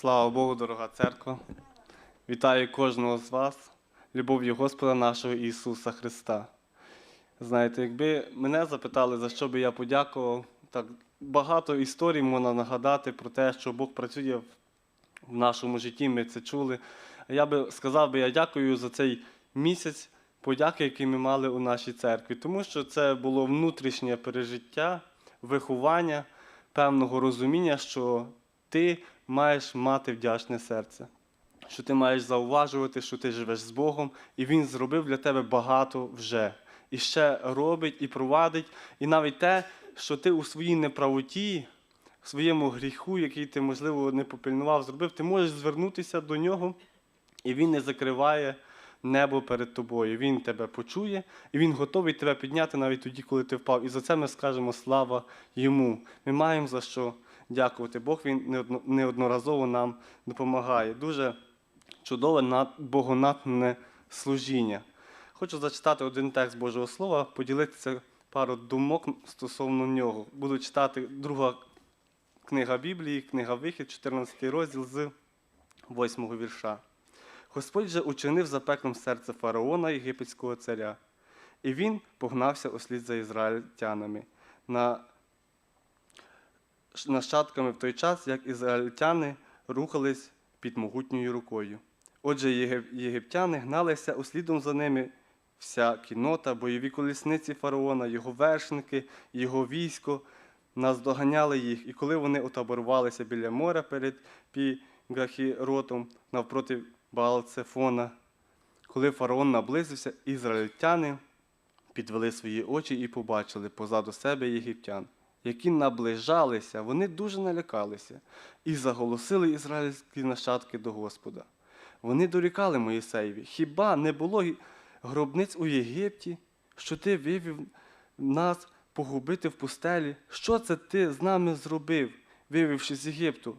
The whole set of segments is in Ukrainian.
Слава Богу, дорога церква. Вітаю кожного з вас, любов'ю Господа нашого Ісуса Христа. Знаєте, якби мене запитали, за що би я подякував, так багато історій можна нагадати про те, що Бог працює в- нашому житті, ми це чули. Я би сказав би, я дякую за цей місяць подяки, який ми мали у нашій церкві, тому що це було внутрішнє пережиття, виховання, певного розуміння, що ти маєш мати вдячне серце, що ти маєш зауважувати, що ти живеш з Богом, і Він зробив для тебе багато вже. І ще робить і провадить, і навіть те, що ти у своїй неправоті, в своєму гріху, який ти, можливо, не попильнував, зробив, ти можеш звернутися до нього, і він не закриває небо перед тобою. Він тебе почує, і він готовий тебе підняти навіть тоді, коли ти впав. І за це ми скажемо слава йому. Ми маємо за що дякувати. Бог він неодноразово нам допомагає. Дуже чудове богонатне служіння. Хочу зачитати один текст Божого Слова, поділитися пару думок стосовно нього. Буду читати друга книга Біблії, книга Вихід, 14 розділ з 8 вірша. Господь же учинив запеклим серце фараона єгипетського царя, і він погнався услід за ізраїльтянами на нащадками в той час, як ізраїльтяни рухались під могутньою рукою. Отже, єгиптяни гналися услідом за ними вся кіннота, бойові колісниці фараона, його вершники, його військо наздоганяли їх. І коли вони отаборувалися біля моря перед Пігахіротом навпроти Баалцефона, коли фараон наблизився, ізраїльтяни підвели свої очі і побачили позаду себе єгиптян, які наближалися, вони дуже налякалися і заголосили ізраїльські нащадки до Господа. Вони дорікали Моїсеєві, хіба не було гробниць у Єгипті, що ти вивів нас погубити в пустелі? Що це ти з нами зробив, вивівши з Єгипту?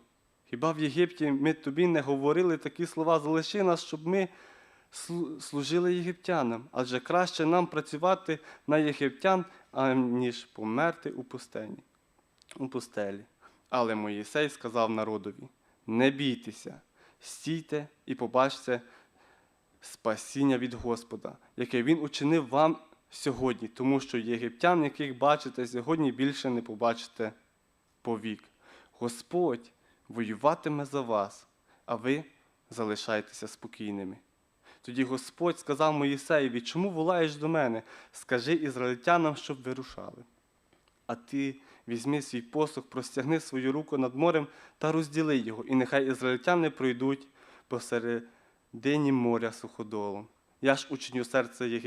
Хіба в Єгипті ми тобі не говорили такі слова, залиши нас, щоб ми служили єгиптянам, адже краще нам працювати на єгиптян, аніж померти у пустені, у пустелі. Але Моїсей сказав народові: не бійтеся, стійте і побачте спасіння від Господа, яке Він учинив вам сьогодні, тому що єгиптян, яких бачите сьогодні, більше не побачите повік. Господь воюватиме за вас, а ви залишайтеся спокійними. Тоді Господь сказав Моїсеєві, чому волаєш до мене? Скажи ізраїльтянам, щоб вирушали. А ти візьми свій посох, простягни свою руку над морем та розділи його, і нехай ізраїльтяни пройдуть посередині моря суходолом. Я ж учиню серце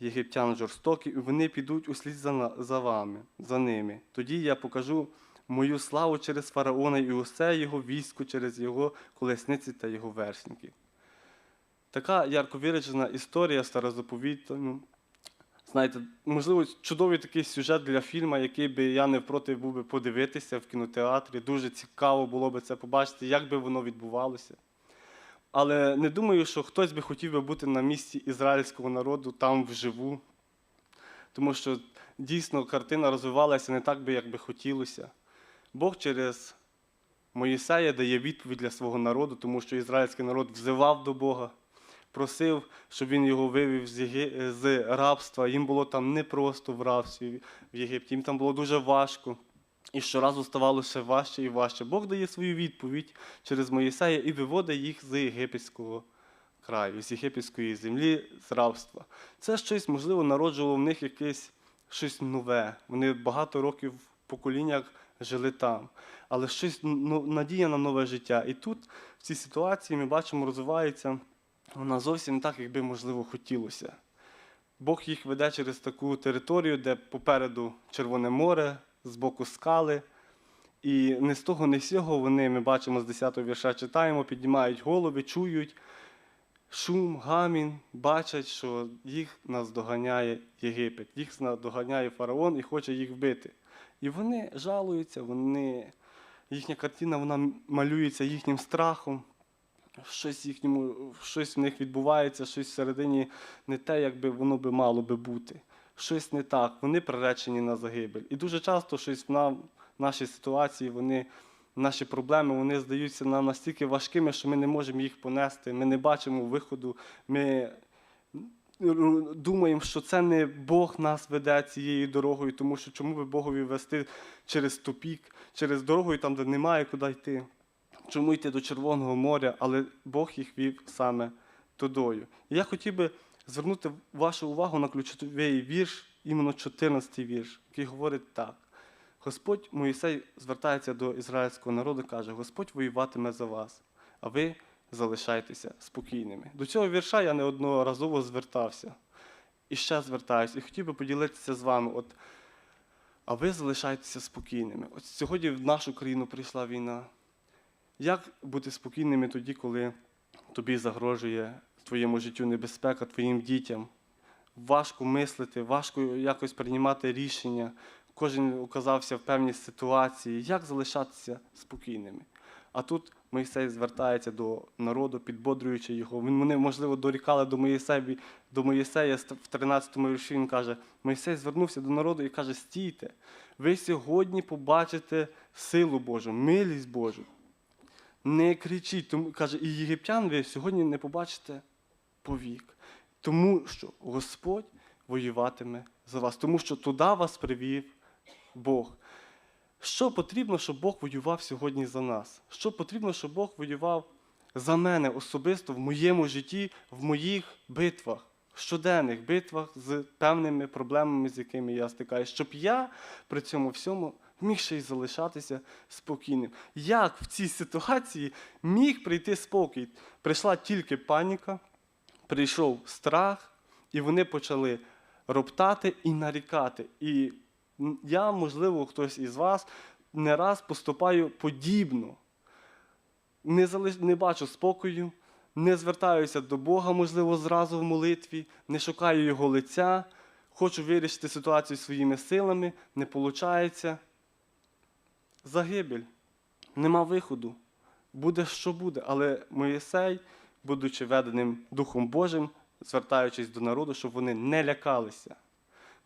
єгиптян жорстокі, і вони підуть услід за, за вами, за ними. Тоді я покажу мою славу через фараона і усе його військо через його колесниці та його вершників. Така ярко виражена історія старозаповітна. ну, Знаєте, можливо, чудовий такий сюжет для фільму, який би я не впроти був би подивитися в кінотеатрі. Дуже цікаво було би це побачити, як би воно відбувалося. Але не думаю, що хтось би хотів би бути на місці ізраїльського народу там вживу. Тому що дійсно картина розвивалася не так би, як би хотілося. Бог через Моїсея дає відповідь для свого народу, тому що ізраїльський народ взивав до Бога, просив, щоб він його вивів з, Єги... з рабства. Їм було там непросто в рабстві в Єгипті, їм там було дуже важко. І щоразу ставало ще важче і важче. Бог дає свою відповідь через Моїсея і виводить їх з єгипетського краю, з єгипетської землі, з рабства. Це щось, можливо, народжувало в них якесь щось нове. Вони багато років в поколіннях жили там. Але щось ну, надія на нове життя. І тут, в цій ситуації, ми бачимо, розвивається вона зовсім так, як би, можливо, хотілося. Бог їх веде через таку територію, де попереду Червоне море, збоку скали. І не з того, не з цього вони, ми бачимо з 10-го вірша, читаємо, піднімають голови, чують шум, гамін, бачать, що їх наздоганяє Єгипет, їх наздоганяє фараон і хоче їх вбити. І вони жалуються, вони, їхня картина вона малюється їхнім страхом. Щось їхньому, щось в них відбувається, щось всередині не те, як би воно би мало би бути. Щось не так, вони приречені на загибель. І дуже часто щось в нам, нашій ситуації вони наші проблеми вони здаються нам настільки важкими, що ми не можемо їх понести. Ми не бачимо виходу. Ми думаємо, що це не Бог нас веде цією дорогою, тому що чому би Богові вести через тупік, через дорогу, там, де немає куди йти. Чому йти до Червоного моря, але Бог їх вів саме тудою. І я хотів би звернути вашу увагу на ключовий вірш, іменно 14-й вірш, який говорить так. Господь Моїсей звертається до ізраїльського народу, каже: Господь воюватиме за вас, а ви залишайтеся спокійними. До цього вірша я неодноразово звертався. І ще звертаюся, і хотів би поділитися з вами. От, а ви залишайтеся спокійними. От сьогодні в нашу країну прийшла війна. Як бути спокійними тоді, коли тобі загрожує твоєму життю небезпека, твоїм дітям? Важко мислити, важко якось приймати рішення. Кожен оказався в певній ситуації. Як залишатися спокійними? А тут Моїсей звертається до народу, підбодрюючи його. Він вони, можливо, дорікали до Моїсея, до Моїсея в 13-му вірші. Він каже: Моїсей звернувся до народу і каже: Стійте, ви сьогодні побачите силу Божу, милість Божу. Не кричіть, тому каже, і єгиптян ви сьогодні не побачите повік. Тому що Господь воюватиме за вас, тому що туди вас привів Бог. Що потрібно, щоб Бог воював сьогодні за нас? Що потрібно, щоб Бог воював за мене особисто в моєму житті, в моїх битвах, щоденних битвах з певними проблемами, з якими я стикаюся, щоб я при цьому всьому міг ще й залишатися спокійним. Як в цій ситуації міг прийти спокій? Прийшла тільки паніка, прийшов страх, і вони почали роптати і нарікати. І я, можливо, хтось із вас не раз поступаю подібно. Не, залиш... не бачу спокою, не звертаюся до Бога, можливо, зразу в молитві, не шукаю Його лиця, хочу вирішити ситуацію своїми силами, не виходить. Загибель, нема виходу. Буде, що буде. Але Моїсей, будучи веденим Духом Божим, звертаючись до народу, щоб вони не лякалися.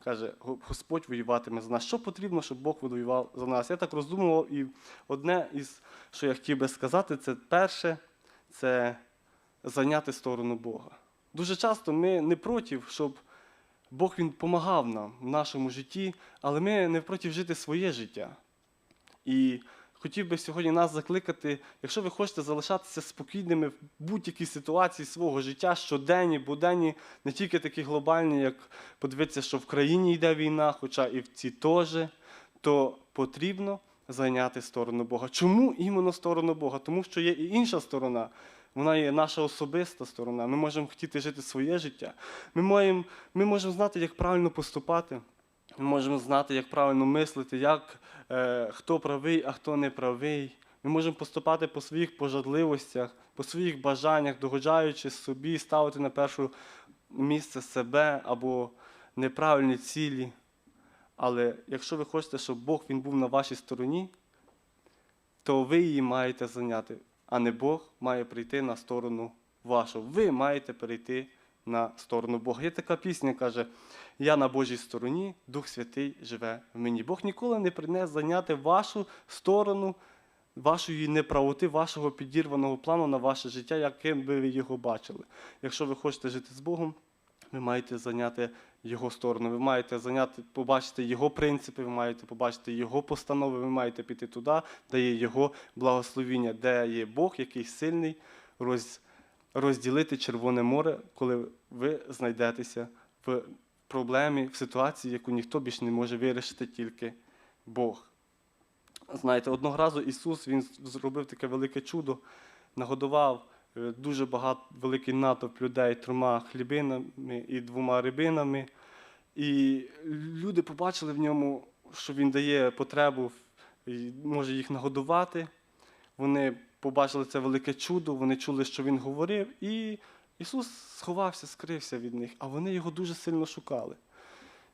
Каже, Господь воюватиме за нас. Що потрібно, щоб Бог воював за нас? Я так роздумував, і одне із, що я хотів би сказати, це перше, це зайняти сторону Бога. Дуже часто ми не проти, щоб Бог він допомагав нам в нашому житті, але ми не проти жити своє життя. І хотів би сьогодні нас закликати, якщо ви хочете залишатися спокійними в будь-якій ситуації свого життя, щоденні, буденні, не тільки такі глобальні, як подивитися, що в країні йде війна, хоча і в цій теж, то потрібно зайняти сторону Бога. Чому іменно сторону Бога? Тому що є і інша сторона. Вона є наша особиста сторона. Ми можемо хотіти жити своє життя. Ми, маємо, ми можемо знати, як правильно поступати. Ми можемо знати, як правильно мислити, як, е, хто правий, а хто не правий. Ми можемо поступати по своїх пожадливостях, по своїх бажаннях, догоджаючи собі, ставити на перше місце себе або неправильні цілі. Але якщо ви хочете, щоб Бог він був на вашій стороні, то ви її маєте зайняти, а не Бог має прийти на сторону вашу. Ви маєте перейти на сторону Бога. Є така пісня, каже: Я на Божій стороні, Дух Святий живе в мені. Бог ніколи не принес зайняти вашу сторону, вашої неправоти, вашого підірваного плану на ваше життя, яким би ви його бачили. Якщо ви хочете жити з Богом, ви маєте зайняти Його сторону, ви маєте зайняти, побачити Його принципи, ви маєте побачити Його постанови, ви маєте піти туди, де є Його благословіння, де є Бог, який сильний, роз, розділити Червоне море, коли ви знайдетеся в проблемі, в ситуації, яку ніхто більш не може вирішити, тільки Бог. Знаєте, одного разу Ісус Він зробив таке велике чудо, нагодував е, дуже багато великий натовп людей трьома хлібинами і двома рибинами. І люди побачили в ньому, що він дає потребу, і може їх нагодувати. Вони побачили це велике чудо, вони чули, що він говорив, і Ісус сховався, скрився від них, а вони його дуже сильно шукали.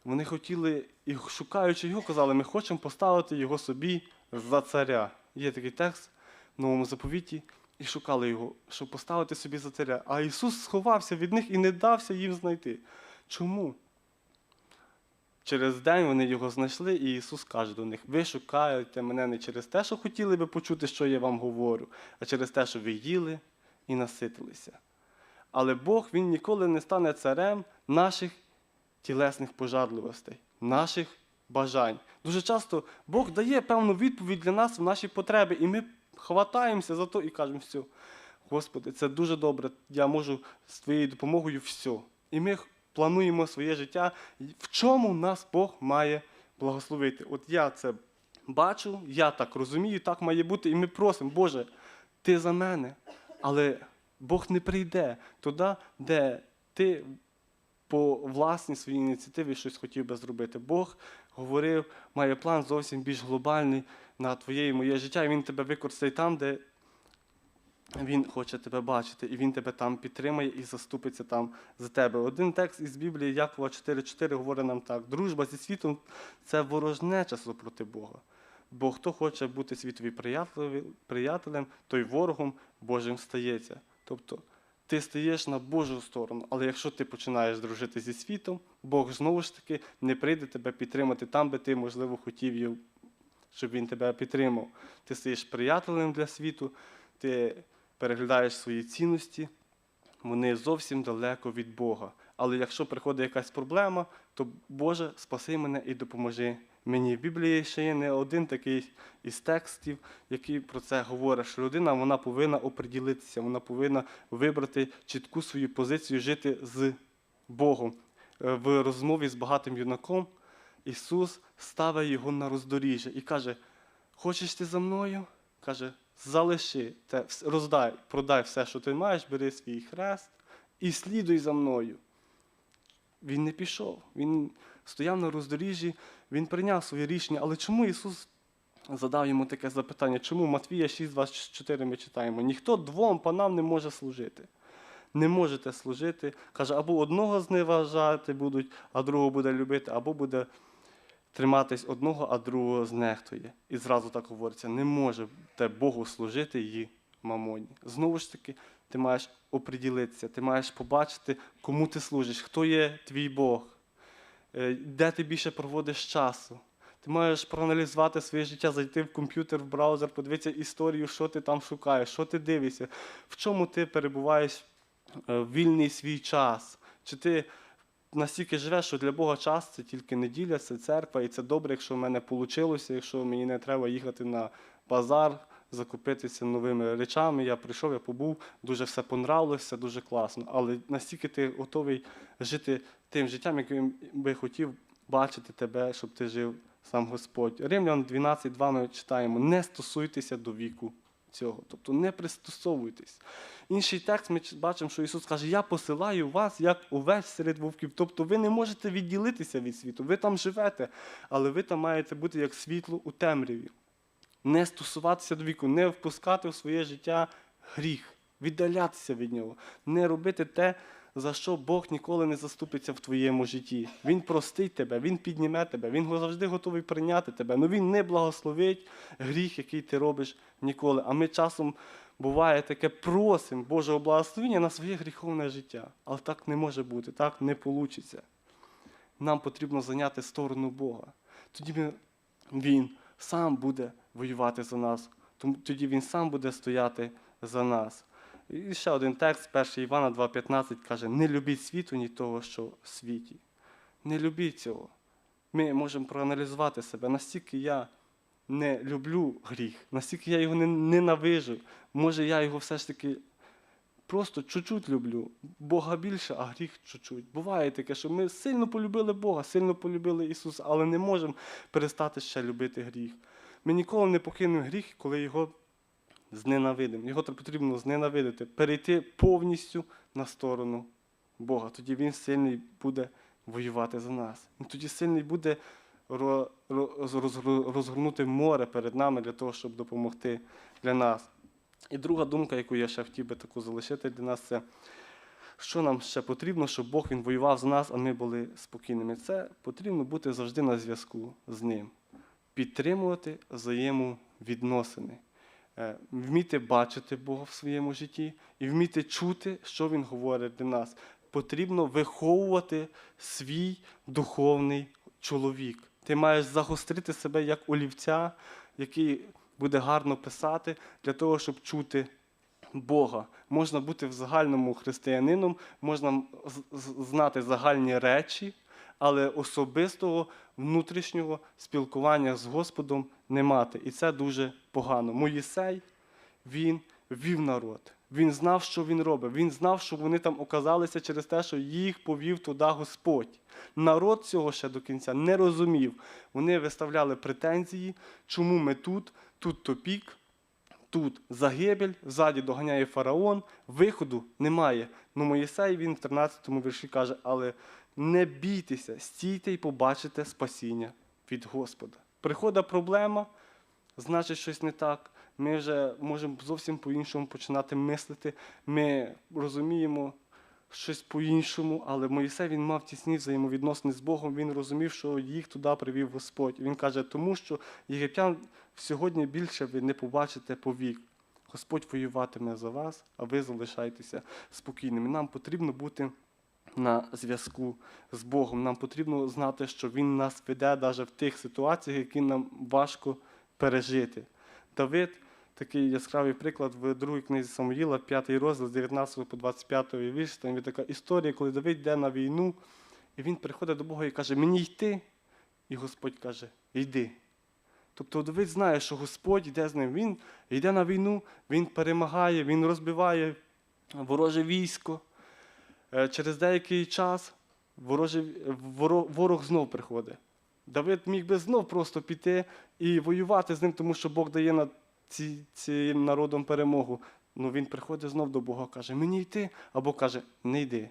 Вони хотіли, і шукаючи його, казали, ми хочемо поставити його собі за царя. Є такий текст в новому заповіті, і шукали його, щоб поставити собі за царя. А Ісус сховався від них і не дався їм знайти. Чому? Через день вони його знайшли, і Ісус каже до них: ви шукаєте мене не через те, що хотіли би почути, що я вам говорю, а через те, що ви їли і наситилися. Але Бог Він ніколи не стане царем наших тілесних пожадливостей, наших бажань. Дуже часто Бог дає певну відповідь для нас в наші потреби, і ми хватаємося за то і кажемо, все, Господи, це дуже добре, я можу з твоєю допомогою все. І ми плануємо своє життя, в чому нас Бог має благословити. От я це бачу, я так розумію, так має бути, і ми просимо, Боже, ти за мене. Але Бог не прийде туди, де ти по власній своїй ініціативі щось хотів би зробити. Бог говорив, має план зовсім більш глобальний на твоє і моє життя, і він тебе використає там, де він хоче тебе бачити, і він тебе там підтримає і заступиться там за тебе. Один текст із Біблії Якова 4.4 говорить нам так: дружба зі світом це ворожнеча супроти Бога. Бо хто хоче бути світові приятелем, той ворогом Божим стається. Тобто ти стаєш на Божу сторону, але якщо ти починаєш дружити зі світом, Бог знову ж таки не прийде тебе підтримати там, би ти, можливо, хотів, щоб він тебе підтримав. Ти стаєш приятелем для світу, ти переглядаєш свої цінності, вони зовсім далеко від Бога. Але якщо приходить якась проблема, то Боже, спаси мене і допоможи мені. В Біблії ще є не один такий із текстів, який про це говорить, що людина вона повинна оприділитися, вона повинна вибрати чітку свою позицію, жити з Богом. Е, В розмові з багатим юнаком Ісус ставить його на роздоріжжя і каже: Хочеш ти за мною? Каже, залиши, те, роздай, продай все, що ти маєш, бери свій хрест і слідуй за мною. Він не пішов. Він стояв на роздоріжжі, він прийняв своє рішення. Але чому Ісус задав йому таке запитання? Чому Матвія 6,24 ми читаємо? Ніхто двом панам не може служити. Не можете служити. Каже, або одного зневажати будуть, а другого буде любити, або буде триматись одного, а другого знехтує. І зразу так говориться: не може те Богу служити і мамоні. Знову ж таки, ти маєш оприділитися, ти маєш побачити, кому ти служиш, хто є твій Бог, де ти більше проводиш часу. Ти маєш проаналізувати своє життя, зайти в комп'ютер, в браузер, подивитися історію, що ти там шукаєш, що ти дивишся, в чому ти перебуваєш е, в вільний свій час. Чи ти настільки живеш, що для Бога час це тільки неділя, це церква, і це добре, якщо в мене вийшло, якщо мені не треба їхати на базар, закупитися новими речами. Я прийшов, я побув, дуже все понравилося, дуже класно. Але настільки ти готовий жити тим життям, яким би хотів бачити тебе, щоб ти жив сам Господь. Римлян 12.2 ми читаємо: не стосуйтеся до віку цього, тобто не пристосовуйтесь. Інший текст ми бачимо, що Ісус каже: Я посилаю вас як увесь серед вовків. Тобто ви не можете відділитися від світу, ви там живете, але ви там маєте бути як світло у темряві. Не стосуватися до віку, не впускати в своє життя гріх, віддалятися від нього, не робити те, за що Бог ніколи не заступиться в твоєму житті. Він простить тебе, Він підніме тебе, Він завжди готовий прийняти тебе. але Він не благословить гріх, який ти робиш ніколи. А ми часом буває таке просимо Божого благословення на своє гріховне життя. Але так не може бути, так не вийде. Нам потрібно зайняти сторону Бога. Тоді Він сам буде воювати за нас. Тому тоді Він сам буде стояти за нас. І ще один текст, 1 Івана 2,15 каже: не любіть світу, ні того, що в світі. Не любіть цього. Ми можемо проаналізувати себе, настільки я не люблю гріх, настільки я його не- ненавижу. Може, я його все ж таки просто чуть-чуть люблю. Бога більше, а гріх чуть-чуть. Буває таке, що ми сильно полюбили Бога, сильно полюбили Ісуса, але не можемо перестати ще любити гріх. Ми ніколи не покинемо гріх, коли його зненавидимо. Його потрібно зненавидити, перейти повністю на сторону Бога. Тоді Він сильний буде воювати за нас. Він тоді сильний буде розгорнути море перед нами для того, щоб допомогти для нас. І друга думка, яку я ще хотів би таку залишити для нас, це що нам ще потрібно, щоб Бог він воював за нас, а ми були спокійними. Це потрібно бути завжди на зв'язку з ним, підтримувати взаємовідносини, е, вміти бачити Бога в своєму житті і вміти чути, що Він говорить для нас. Потрібно виховувати свій духовний чоловік. Ти маєш загострити себе як олівця, який буде гарно писати для того, щоб чути Бога. Можна бути в загальному християнином, можна знати загальні речі, але особистого внутрішнього спілкування з Господом не мати. І це дуже погано. Моїсей він вів народ. Він знав, що він робить. Він знав, що вони там оказалися через те, що їх повів туди Господь. Народ цього ще до кінця не розумів. Вони виставляли претензії, чому ми тут, тут топік, тут загибель, ззаді доганяє фараон, виходу немає. Ну Моїсей він в 13 му вірші каже, але не бійтеся, стійте і побачите спасіння від Господа. Приходить проблема, значить щось не так. Ми вже можемо зовсім по-іншому починати мислити. Ми розуміємо щось по-іншому, але Моїсей він мав тісні взаємовідносини з Богом. Він розумів, що їх туди привів Господь. Він каже, тому що єгиптян сьогодні більше ви не побачите повік. Господь воюватиме за вас, а ви залишайтеся спокійними. Нам потрібно бути на зв'язку з Богом. Нам потрібно знати, що Він нас веде навіть в тих ситуаціях, які нам важко пережити. Давид, такий яскравий приклад в другій книзі Самуїла, 5 розділ з 19 по 25 вірш, там є така історія, коли Давид йде на війну, і він приходить до Бога і каже, мені йти. І Господь каже, йди. Тобто Давид знає, що Господь йде з ним. Він йде на війну, він перемагає, він розбиває вороже військо. Е, Через деякий час вороже, воро- ворог знов приходить. Давид міг би знов просто піти і воювати з ним, тому що Бог дає над цим народом перемогу. Ну він приходить знов до Бога, каже, мені йти, або каже, не йди.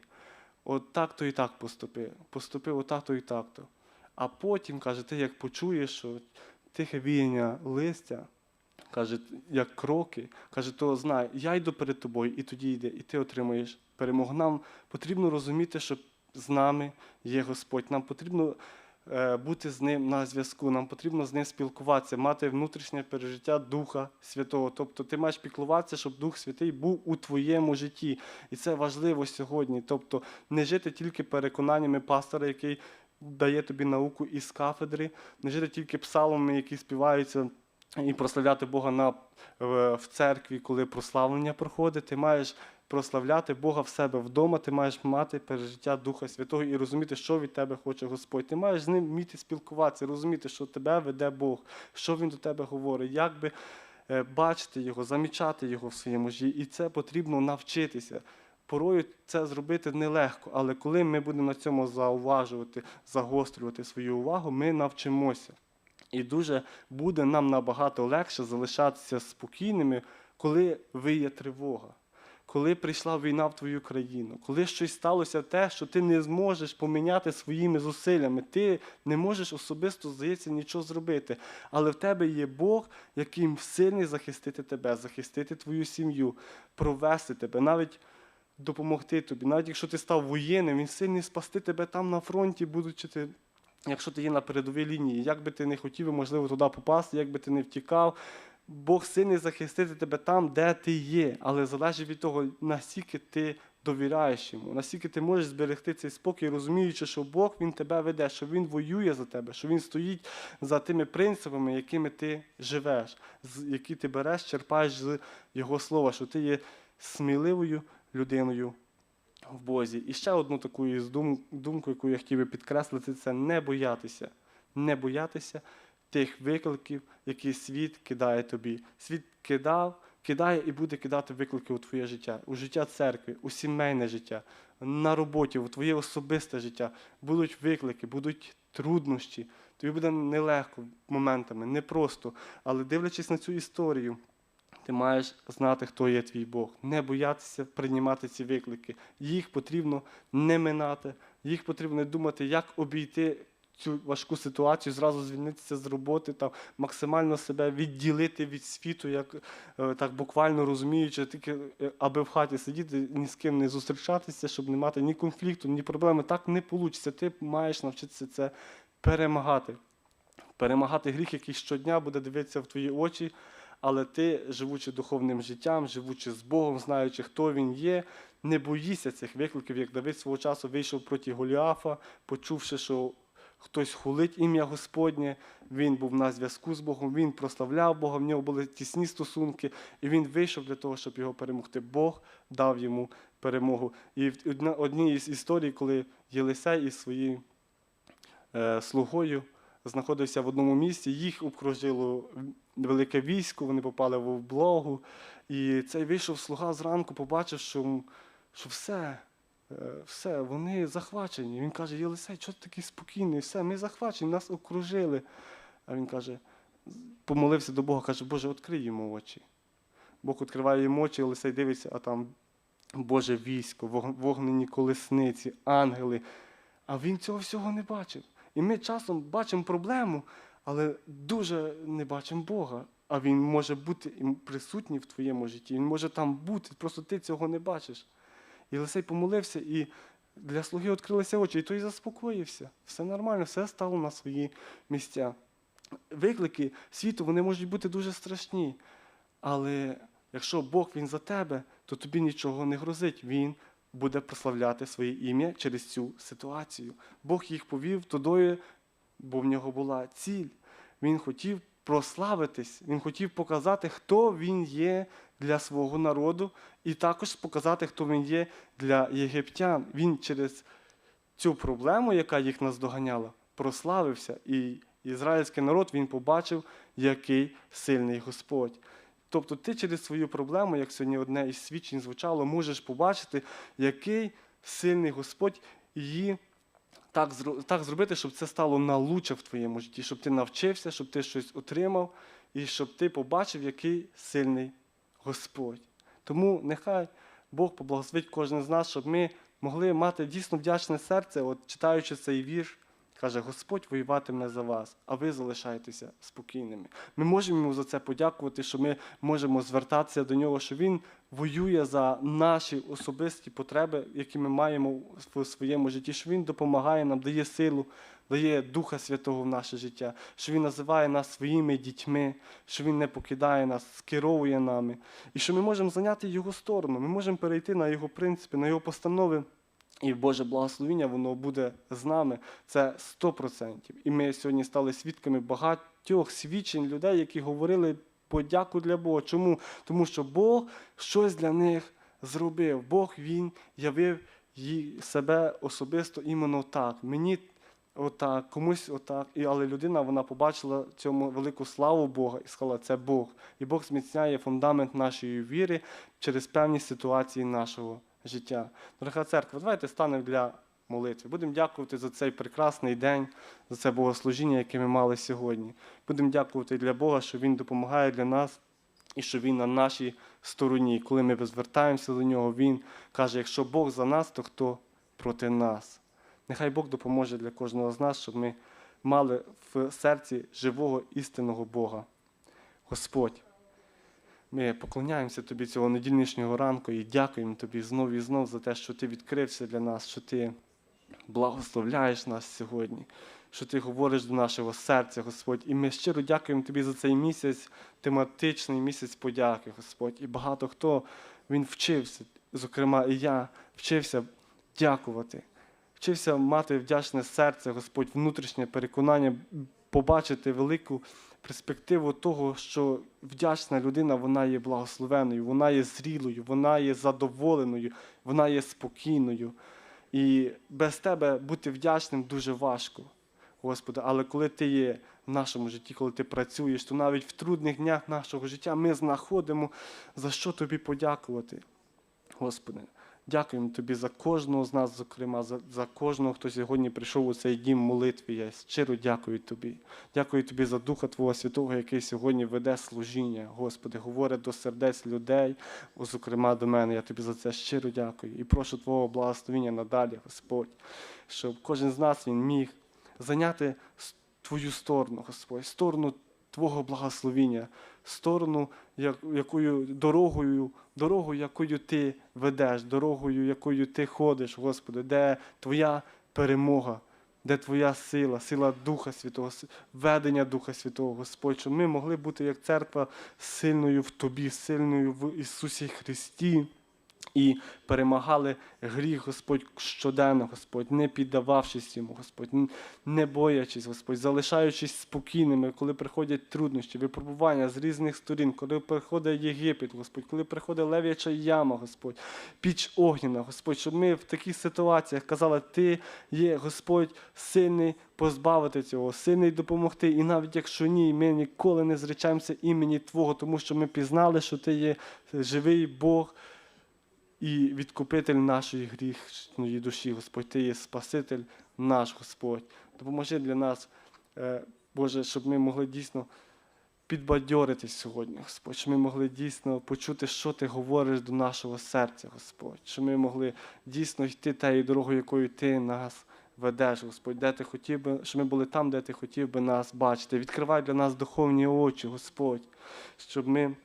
От так-то і так поступи. Поступи отак-то і так-то. А потім, каже, ти як почуєш, що тихе віяння листя, каже, як кроки, каже, то знай, я йду перед тобою, і тоді йде, і ти отримуєш перемогу. Нам потрібно розуміти, що з нами є Господь. Нам потрібно е, бути з ним на зв'язку, нам потрібно з ним спілкуватися, мати внутрішнє пережиття Духа Святого. Тобто ти маєш піклуватися, щоб Дух Святий був у твоєму житті. І це важливо сьогодні. Тобто не жити тільки переконаннями пастора, який дає тобі науку із кафедри, не жити тільки псалмами, які співаються. І прославляти Бога на, в, церкві, коли прославлення проходить, ти маєш прославляти Бога в себе вдома, ти маєш мати пережиття Духа Святого і розуміти, що від тебе хоче Господь. Ти маєш з ним вміти спілкуватися, розуміти, що тебе веде Бог, що він до тебе говорить, як би е, бачити його, замічати його в своєму житті. І це потрібно навчитися. Порою це зробити нелегко, але коли ми будемо на цьому зауважувати, загострювати свою увагу, ми навчимося. І дуже буде нам набагато легше залишатися спокійними, коли виє тривога, коли прийшла війна в твою країну, коли щось сталося те, що ти не зможеш поміняти своїми зусиллями. Ти не можеш особисто, здається, нічого зробити. Але в тебе є Бог, який сильний захистити тебе, захистити твою сім'ю, провести тебе, навіть допомогти тобі. Навіть якщо ти став воєнним, він сильний спасти тебе там на фронті, будучи ти якщо ти є на передовій лінії, як би ти не хотів, можливо, туди попасти, як би ти не втікав, Бог сильний захистити тебе там, де ти є, але залежить від того, наскільки ти довіряєш йому, наскільки ти можеш зберегти цей спокій, розуміючи, що Бог він тебе веде, що Він воює за тебе, що Він стоїть за тими принципами, якими ти живеш, з- які ти береш, черпаєш з Його слова, що ти є сміливою людиною в Бозі. І ще одну таку із дум, думку, яку я хотів би підкреслити, це не боятися. Не боятися тих викликів, які світ кидає тобі. Світ кидав, кидає і буде кидати виклики у твоє життя, у життя церкви, у сімейне життя, на роботі, у твоє особисте життя. Будуть виклики, будуть труднощі. Тобі буде нелегко моментами, непросто. Але дивлячись на цю історію, ти маєш знати, хто є твій Бог, не боятися приймати ці виклики. Їх потрібно не минати, їх потрібно думати, як обійти цю важку ситуацію, зразу звільнитися з роботи, там, максимально себе відділити від світу, як е, так буквально розуміючи, тільки е, аби в хаті сидіти, ні з ким не зустрічатися, щоб не мати ні конфлікту, ні проблеми. Так не вийде. Ти маєш навчитися це перемагати. Перемагати гріх, який щодня буде дивитися в твої очі, але ти, живучи духовним життям, живучи з Богом, знаючи, хто він є, не боїшся цих викликів, як Давид свого часу вийшов проти Голіафа, почувши, що хтось хулить ім'я Господнє, він був на зв'язку з Богом, він прославляв Бога, в нього були тісні стосунки, і він вийшов для того, щоб його перемогти. Бог дав йому перемогу. І в одній із історій, коли Єлисей із своїм е, слугою знаходився в одному місці, їх обкружило велике військо, вони попали в облогу. І цей вийшов слуга зранку, побачив, що, що все, е, все, вони захвачені. Він каже: Єлисей, чого ти такий спокійний? Все, ми захвачені, нас окружили. А він каже, помолився до Бога, каже, Боже, відкрий йому очі. Бог відкриває йому очі, Єлисей дивиться, а там Боже військо, вогнені колесниці, ангели. А він цього всього не бачив. І ми часом бачимо проблему, але дуже не бачимо Бога. А Він може бути присутній в твоєму житті. Він може там бути, просто ти цього не бачиш. І Єлисей помолився, і для слуги відкрилися очі, і той заспокоївся. Все нормально, все стало на свої місця. Виклики світу вони можуть бути дуже страшні. Але якщо Бог він за тебе, то тобі нічого не грозить. Він буде прославляти своє ім'я через цю ситуацію. Бог їх повів туди, бо в нього була ціль. Він хотів прославитись, він хотів показати, хто він є для свого народу, і також показати, хто він є для єгиптян. Він через цю проблему, яка їх наздоганяла, прославився. І ізраїльський народ він побачив, який сильний Господь. Тобто ти через свою проблему, як сьогодні одне із свідчень звучало, можеш побачити, який сильний Господь її так, так зробити, щоб це стало на лучше в твоєму житті, щоб ти навчився, щоб ти щось отримав, і щоб ти побачив, який сильний Господь. Тому нехай Бог поблагословить кожен з нас, щоб ми могли мати дійсно вдячне серце, от читаючи цей вірш, каже, Господь воюватиме за вас, а ви залишайтеся спокійними. Ми можемо йому за це подякувати, що ми можемо звертатися до нього, що він воює за наші особисті потреби, які ми маємо в своєму житті, що він допомагає нам, дає силу, дає Духа Святого в наше життя, що він називає нас своїми дітьми, що він не покидає нас, скеровує нами, і що ми можемо зайняти його сторону, ми можемо перейти на його принципи, на його постанови. І Боже благословіння, воно буде з нами. Це 100%. І ми сьогодні стали свідками багатьох свідчень людей, які говорили подяку для Бога. Чому? Тому що Бог щось для них зробив. Бог Він явив себе особисто іменно так. Мені отак, комусь отак. Але людина вона побачила цьому велику славу Бога і сказала, це Бог. І Бог зміцняє фундамент нашої віри через певні ситуації нашого життя. Дорога церква, давайте станемо для молитви. Будемо дякувати за цей прекрасний день, за це богослужіння, яке ми мали сьогодні. Будемо дякувати для Бога, що Він допомагає для нас і що Він на нашій стороні. Коли ми звертаємося до нього, Він каже: якщо Бог за нас, то хто проти нас? Нехай Бог допоможе для кожного з нас, щоб ми мали в серці живого істинного Бога. Господь. Ми поклоняємося тобі цього недільнішнього ранку і дякуємо тобі знов і знов за те, що ти відкрився для нас, що ти благословляєш нас сьогодні, що ти говориш до нашого серця, Господь. І ми щиро дякуємо тобі за цей місяць, тематичний місяць подяки, Господь. І багато хто він вчився, зокрема, і я вчився дякувати, вчився мати вдячне серце, Господь, внутрішнє переконання, побачити велику перспективу того, що вдячна людина вона є благословеною, вона є зрілою, вона є задоволеною, вона є спокійною. І без тебе бути вдячним дуже важко, Господи. Але коли ти є в нашому житті, коли ти працюєш, то навіть в трудних днях нашого життя ми знаходимо, за що тобі подякувати. Господи, дякуємо Тобі за кожного з нас, зокрема, за, за кожного, хто сьогодні прийшов у цей дім молитви. Я щиро дякую Тобі. Дякую Тобі за Духа Твого Святого, який сьогодні веде служіння. Господи, говорить до сердець людей, зокрема до мене. Я тобі за це щиро дякую. І прошу Твого благословення надалі, Господь, щоб кожен з нас він міг зайняти Твою сторону, Господь, сторону Твого благословіння, сторону, як- якою дорогою, дорогою, якою ти ведеш, дорогою, якою ти ходиш, Господи, де Твоя перемога, де Твоя сила, сила Духа Святого, ведення Духа Святого, Господь, щоб ми могли бути як церква сильною в Тобі, сильною в Ісусі Христі. І перемагали гріх, Господь, щоденно, Господь, не піддававшись йому, Господь, не боячись, Господь, залишаючись спокійними, коли приходять труднощі, випробування з різних сторін, коли приходить Єгипет, Господь, коли приходить лев'яча яма, Господь, піч огняна, Господь, щоб ми в таких ситуаціях казали, Ти є, Господь, сильний позбавити цього, сильний допомогти. І навіть якщо ні, ми ніколи не зречаємося імені Твого, тому що ми пізнали, що Ти є живий Бог і відкупитель нашої грішної душі, Господь, Ти є Спаситель наш Господь. Допоможи для нас, е, Боже, щоб ми могли дійсно підбадьоритись сьогодні, Господь, щоб ми могли дійсно почути, що Ти говориш до нашого серця, Господь, щоб ми могли дійсно йти тією дорогою, якою Ти нас ведеш, Господь, де ти хотів би, щоб ми були там, де ти хотів би нас бачити. Відкривай для нас духовні очі, Господь, щоб ми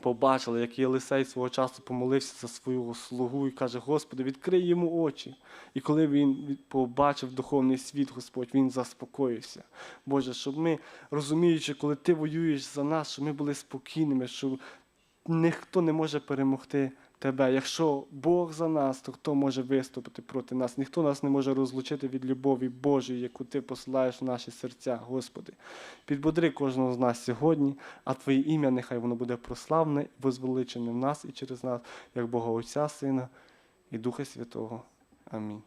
побачили, як Єлисей свого часу помолився за свого слугу і каже: Господи, відкрий йому очі. І коли він побачив духовний світ, Господь, він заспокоївся. Боже, щоб ми, розуміючи, коли ти воюєш за нас, щоб ми були спокійними, що ніхто не може перемогти тебе. Якщо Бог за нас, то хто може виступити проти нас? Ніхто нас не може розлучити від любові Божої, яку ти посилаєш в наші серця, Господи. Підбудри кожного з нас сьогодні, а Твоє ім'я нехай воно буде прославне, возвеличене в нас і через нас, як Бога Отця, Сина і Духа Святого. Амінь.